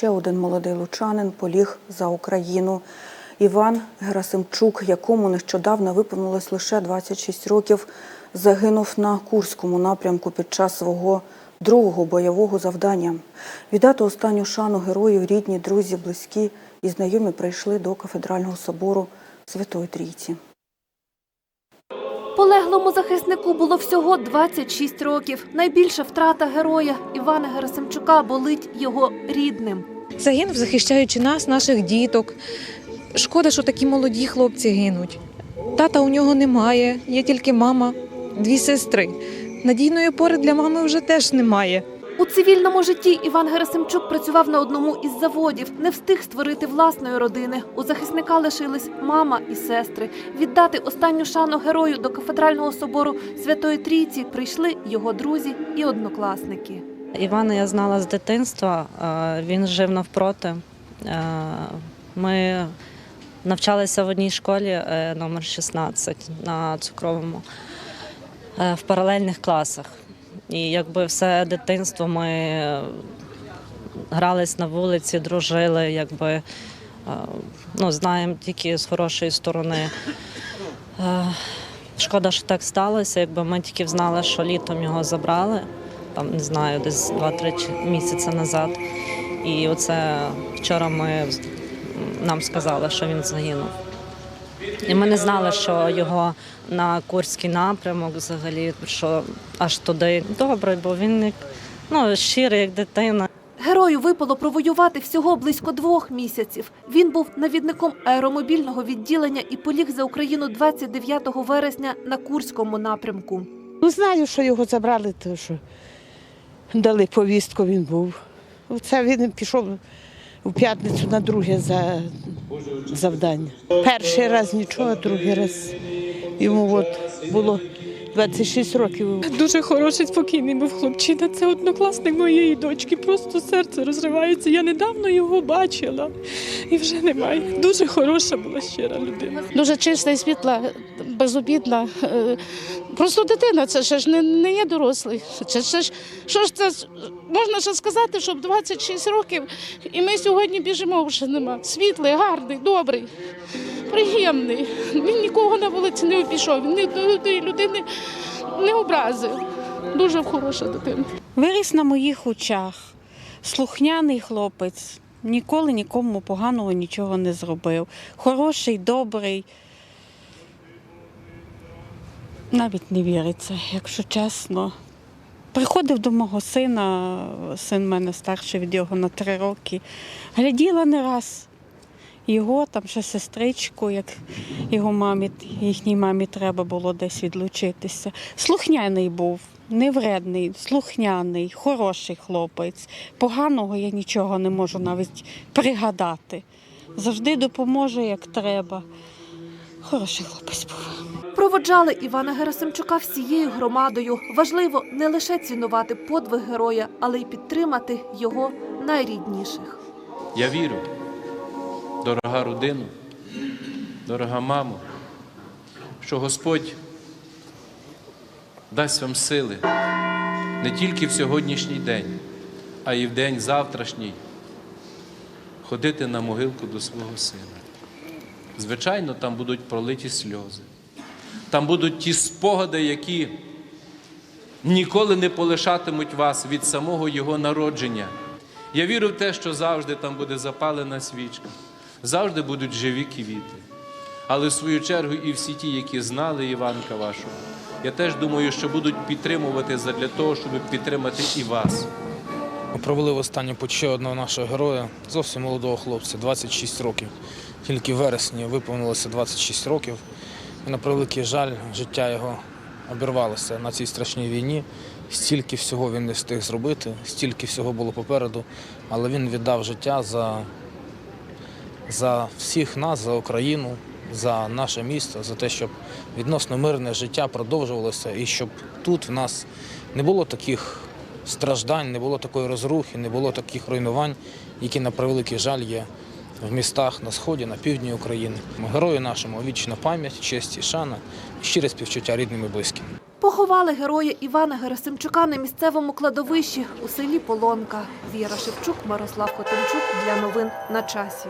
ще один молодий лучанин поліг за Україну. Іван Герасимчук, якому нещодавно виповнилось лише 26 років, загинув на Курському напрямку під час свого другого бойового завдання. Віддати останню шану герою рідні, друзі, близькі і знайомі прийшли до кафедрального собору Святої Трійці. Полеглому захиснику було всього 26 років. Найбільша втрата героя Івана Герасимчука болить його рідним. Загинув, захищаючи нас, наших діток. Шкода, що такі молоді хлопці гинуть. Тата у нього немає, є тільки мама, дві сестри. Надійної опори для мами вже теж немає. У цивільному житті Іван Герасимчук працював на одному із заводів, не встиг створити власної родини. У захисника лишились мама і сестри. Віддати останню шану герою до кафедрального собору Святої Трійці прийшли його друзі і однокласники. Івана я знала з дитинства. Він жив навпроти. Ми навчалися в одній школі е, номер 16 на цукровому е, в паралельних класах. І якби все дитинство ми е, грались на вулиці, дружили, якби е, ну, знаємо тільки з хорошої сторони. Е, Шкода, що так сталося. Якби ми тільки знали, що літом його забрали, там не знаю, десь 2-3 місяці назад. І оце вчора ми нам сказали, що він загинув. І ми не знали, що його на Курський напрямок взагалі, що аж туди добре, бо він ну, щирий, як дитина. Герою випало провоювати всього близько двох місяців. Він був навідником аеромобільного відділення і поліг за Україну 29 вересня на Курському напрямку. Ну, знаю, що його забрали, то що дали повістку, він був. Це він пішов у п'ятницю на друге за завдання. Перший раз нічого, другий раз йому от було 26 років. Дуже хороший, спокійний був хлопчина. Це однокласник моєї дочки. Просто серце розривається. Я недавно його бачила і вже немає. Дуже хороша була щира людина. дуже чиста і світла, безобідна. Е, Просто дитина, це ще ж не, не є дорослий. Це, це ж, що ж це можна ще сказати, що 26 років, і ми сьогодні біжимо вже нема. Світлий, гарний, добрий, приємний. Він нікого на вулиці не обійшов, він ні людини не образив. Дуже хороша дитина. Виріс на моїх очах. Слухняний хлопець. Ніколи нікому поганого нічого не зробив. Хороший, добрий. Навіть не віриться, якщо чесно. Приходив до мого сина, син в мене старший від його на три роки. Гляділа не раз. Його, там ще сестричку, як його мамі, їхній мамі треба було десь відлучитися. Слухняний був, невредний, слухняний, хороший хлопець. Поганого я нічого не можу навіть пригадати. Завжди допоможе, як треба. Хороший хлопець був. Проводжали Івана Герасимчука всією громадою. Важливо не лише цінувати подвиг героя, але й підтримати його найрідніших. Я вірю, дорога родина, дорога мамо, що Господь дасть вам сили не тільки в сьогоднішній день, а й в день завтрашній ходити на могилку до свого сина. Звичайно, там будуть пролиті сльози, там будуть ті спогади, які ніколи не полишатимуть вас від самого Його народження. Я вірю в те, що завжди там буде запалена свічка, завжди будуть живі квіти. Але в свою чергу і всі ті, які знали Іванка вашого, я теж думаю, що будуть підтримувати задля того, щоб підтримати і вас. Провели в останню путь ще одного нашого героя, зовсім молодого хлопця, 26 років. Тільки в вересні виповнилося 26 років. І на превеликий жаль, життя його обірвалося на цій страшній війні. Стільки всього він не встиг зробити, стільки всього було попереду, але він віддав життя за, за всіх нас, за Україну, за наше місто, за те, щоб відносно мирне життя продовжувалося і щоб тут в нас не було таких страждань, не було такої розрухи, не було таких руйнувань, які на превеликий жаль є в містах на сході, на півдні України. Герою нашому вічна пам'ять, честь і шана, щире співчуття рідним і близьким. Поховали героя Івана Герасимчука на місцевому кладовищі у селі Полонка. Віра Шевчук, Мирослав Хотимчук для новин на часі.